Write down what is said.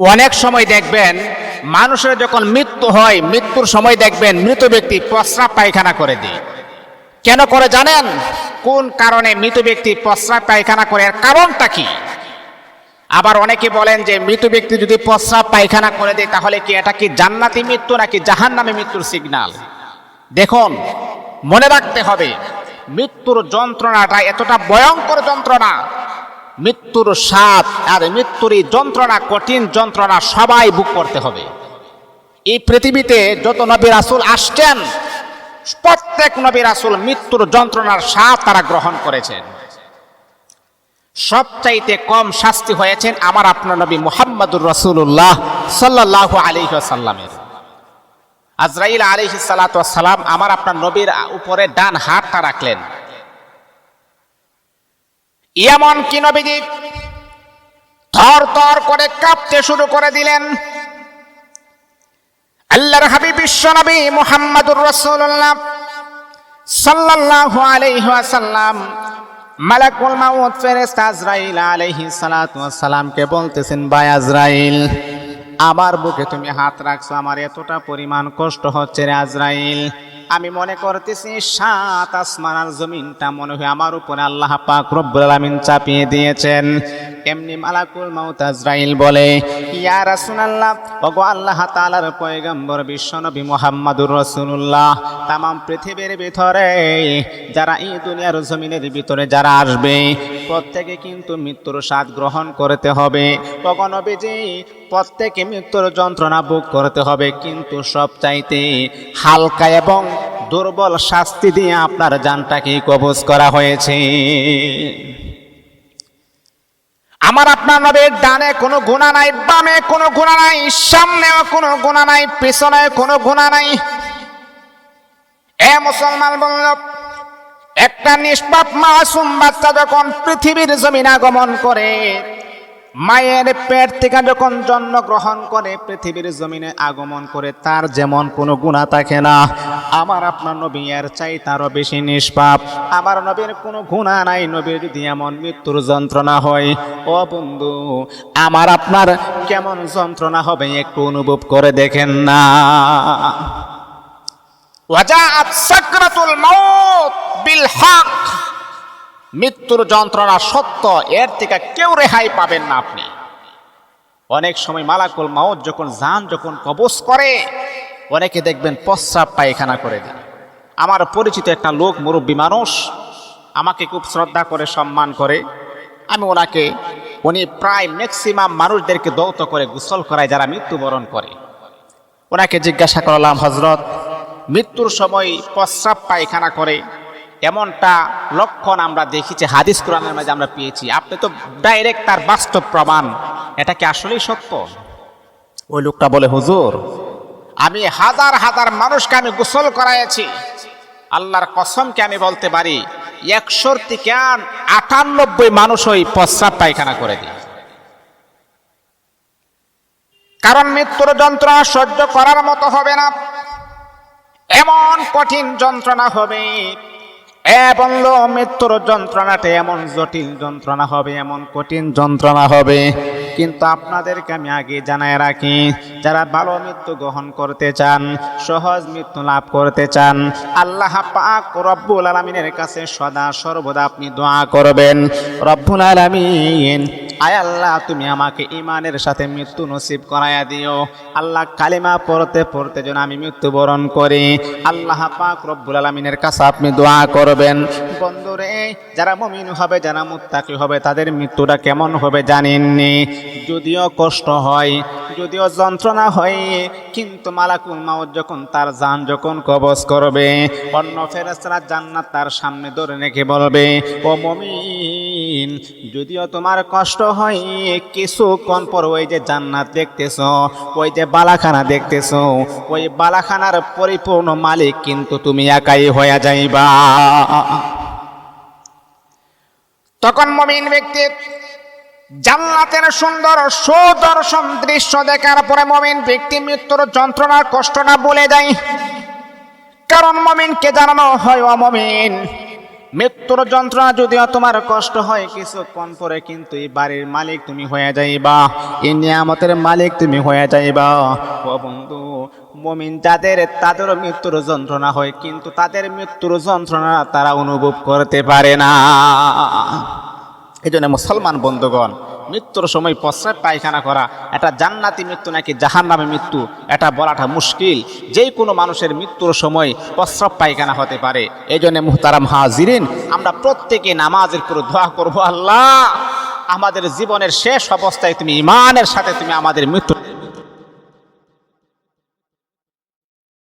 অনেক সময় দেখবেন, মানুষের যখন মৃত্যু হয়, মৃত্যুর সময় দেখবেন মৃত ব্যক্তি প্রস্রাব পায়খানা করে দেয়। কেন করে জানেন? কোন কারণে মৃত ব্যক্তি প্রস্রাব পায়খানা করে? কারণটা কি? আবার অনেকে বলেন যে, মৃত ব্যক্তি যদি প্রস্রাব পায়খানা করে দেয়, তাহলে কি এটা কি জান্নাতি মৃত্যু নাকি জাহান্নামে মৃত্যুর সিগন্যাল দেখুন, মনে রাখতে হবে, মৃত্যুর যন্ত্রণাটা এতটা ভয়ঙ্কর যন্ত্রণা মৃত্যুর স্বাদ আর মৃত্যুর এই যন্ত্রণা, কঠিন যন্ত্রণা সবাই বুক করতে হবে। এই পৃথিবীতে যত নবী রাসুল আসছেন, প্রত্যেক নবী রাসুল মৃত্যুর যন্ত্রণার স্বাদ তারা গ্রহণ করেছেন। সবচাইতে কম শাস্তি হয়েছেন আমার আপনার নবী মুহাম্মদুর রসুল্লাহ সাল্লাহ আলিহাসাল্লামের আজরাইল আলিহি সালাম আমার আপনার নবীর উপরে ডান হাতটা রাখলেন। এমন কি নবীজি? থর থর করে কাঁপতে শুরু করে দিলেন। আল্লাহর হাবিব বিশ্ব নবী মুহাম্মদুর রাসূলুল্লাহ সাল্লাল্লাহু আলাইহি ওয়াসাল্লাম মালাকুল মাউত ফেরেশতা আজরাইল আলাইহি সালাতু ওয়াসালামকে বলতেছেন, ভাই আজরাইল, আমার বুকে তুমি হাত রাখছো, আমার এতটা পরিমাণ কষ্ট হচ্ছে রে আজরাইল। আমি মনে করতেছি সাত আসমান আর জমিনটা মনে হয় আমার উপরে আল্লাহ পাক রব্বুল আলামিন চাপিয়ে দিয়েছেন। এমনি মালাকুল মাউত আজরাইল বলে, ইয়া রাসূলুল্লাহ, ওগো আল্লাহ তাআলার পয়গম্বর বিশ্বনবী মুহাম্মাদুর রাসূলুল্লাহ, তামাম পৃথিবীর ভিতরে যারা এই দুনিয়ার জমিনের ভিতরে যারা আসবে, প্রত্যেকে কিন্তু মৃত্যুর স্বাদ গ্রহণ করতে হবে। ওগো নবীজি, প্রত্যেকে মৃত্যুর যন্ত্রণা ভোগ করতে হবে, কিন্তু সব চাইতে হালকা এবং দুর্বল শাস্তি দিয়ে আপনার জানটাকে কবজ করা হয়েছে। আমার আপনার নবীর ডানে কোনো গুণা নাই, বামে কোনো গুণা নাই, সামনেও কোনো গুণা নাই পিছনে কোনো গুণা নাই। এ মুসলমান বলল একটা নিষ্পাপ মাসুম বাচ্চা যখন পৃথিবীর জমিন আগমন করে মায়ের পেট থেকে যখন জন্মগ্রহণ করে, পৃথিবীর জমিনে আগমন করে, তার যেমন কোনো গুণা থাকে না। আমার আপনার নবী এর চাই তারও বেশি নিষ্পাপ। আমার নবীর কোনো গুণা নাই, নবীর যদি এমন মৃত্যুর যন্ত্রণা হয়। ও বন্ধু, আমার আপনার কেমন যন্ত্রণা হবে একটু অনুভব করে দেখেন না। ওয়াজাআত সাকরাতুল মাউত বিল হক। মৃত্যুর যন্ত্রণা সত্য, এর থেকে কেউ রেহাই পাবেন না আপনি। অনেক সময় মালাকুল মাউত যখন যান, যখন কবজ করে, অনেকে দেখবেন প্রস্রাব পায়খানা করে দেয়। আমার পরিচিত একটা লোক, মুরব্বী মানুষ, আমাকে খুব শ্রদ্ধা করে, সম্মান করে। আমি ওনাকে, উনি প্রায় ম্যাক্সিমাম মানুষদেরকে দৌত করে, গোসল করায় যারা মৃত্যুবরণ করে। ওনাকে জিজ্ঞাসা করলাম হজরত মৃত্যুর সময় প্রস্রাব পায়খানা করে এমনটা লক্ষণ আমরা দেখেছি, হাদিস কোরআনের মাঝে আমরা পেয়েছি। আপনি তো ডাইরেক্ট তার বাস্তব প্রমাণ, এটা কি আসলেই সত্য? ওই লোকটা বলে, হুজুর, আমি হাজার হাজার মানুষকে আমি গোসল করাইছি আল্লাহর কসমকে আমি বলতে পারি একশোর থেকে আটানব্বই মানুষ ওই প্রস্রাব পায়খানা করে দিই। কারণ মৃত্যুর যন্ত্রণা সহ্য করার মতো হবে না। এমন কঠিন যন্ত্রণা হবে বলল মৃত্যুর যন্ত্রণাটা এমন জটিল যন্ত্রণা হবে, এমন কঠিন যন্ত্রণা হবে। কিন্তু আপনাদেরকে আমি আগে জানায় রাখি, যারা ভালো মৃত্যু গ্রহণ করতে চান, সহজ মৃত্যু লাভ করতে চান, আল্লাহ পাক রব্বুল আলমিনের কাছে সদা সর্বদা আপনি দোয়া করবেন। রব্বুল আলমিন আয় আল্লাহ, তুমি আমাকে ইমানের সাথে মৃত্যু নসিব করাইয়া দিও। আল্লাহ কালিমা পড়তে পড়তে যেন আমি মৃত্যুবরণ করি। আল্লাহ পাক রব্বুল আলমিনের কাছে আপনি দোয়া করবেন। বন্ধুরে, যারা মমিন হবে, যারা মুত্তাকি হবে, তাদের মৃত্যুটা কেমন হবে জানেননি? যদিও কষ্ট হয়, যদিও যন্ত্রণা হয়, কিন্তু মালাকুল মাউত যখন তার জান যখন কবজ করবে, অন্য ফেরেস্তারা জান্নাত তার সামনে ধরে রেখে বলবে, ও মমিন যদিও তোমার কষ্ট হয় কিছুক্ষণ পর ওই যে জান্নাত দেখতেছ, ওই যে বালাখানা দেখতেছ, ওই বালাখানার পরিপূর্ণ মালিক কিন্তু তুমি একাই হয়ে যাইবা। তখন মমিন ব্যক্তি জান্নাতের সুন্দর সুদর্শন দৃশ্য দেখার পরে মমিন ব্যক্তি মৃত্যুর যন্ত্রণার কষ্টটা বলে যায় কারণ মমিনকে জানানো হয়, ও মমিন মৃত্যুর যন্ত্রণা যদিও তোমার কষ্ট হয় কিছুক্ষণ পরে কিন্তু এই বাড়ির মালিক তুমি হয়ে যাইবা। এই নিয়ামতের মালিক তুমি হয়ে যাইবা। ও বন্ধু, মমিন যাদের, তাদেরও মৃত্যুর যন্ত্রণা হয়, কিন্তু তাদের মৃত্যুর যন্ত্রণা তারা অনুভব করতে পারে না। এই জন্য মুসলমান বন্ধুগণ মৃত্যুর সময় প্রস্রাব পায়খানা করা, এটা জান্নাতি মৃত্যু নাকি জাহান নামে মৃত্যু, এটা বলাটা মুশকিল। যে কোনো মানুষের মৃত্যুর সময় প্রস্রাব পায়খানা হতে পারে। এই জন্য মুহতারাম হাজিরিন, আমরা প্রত্যেকে নামাজের পুরো ধোয়া করব, আল্লাহ, আমাদের জীবনের শেষ অবস্থায় তুমি ইমানের সাথে তুমি আমাদের মৃত্যু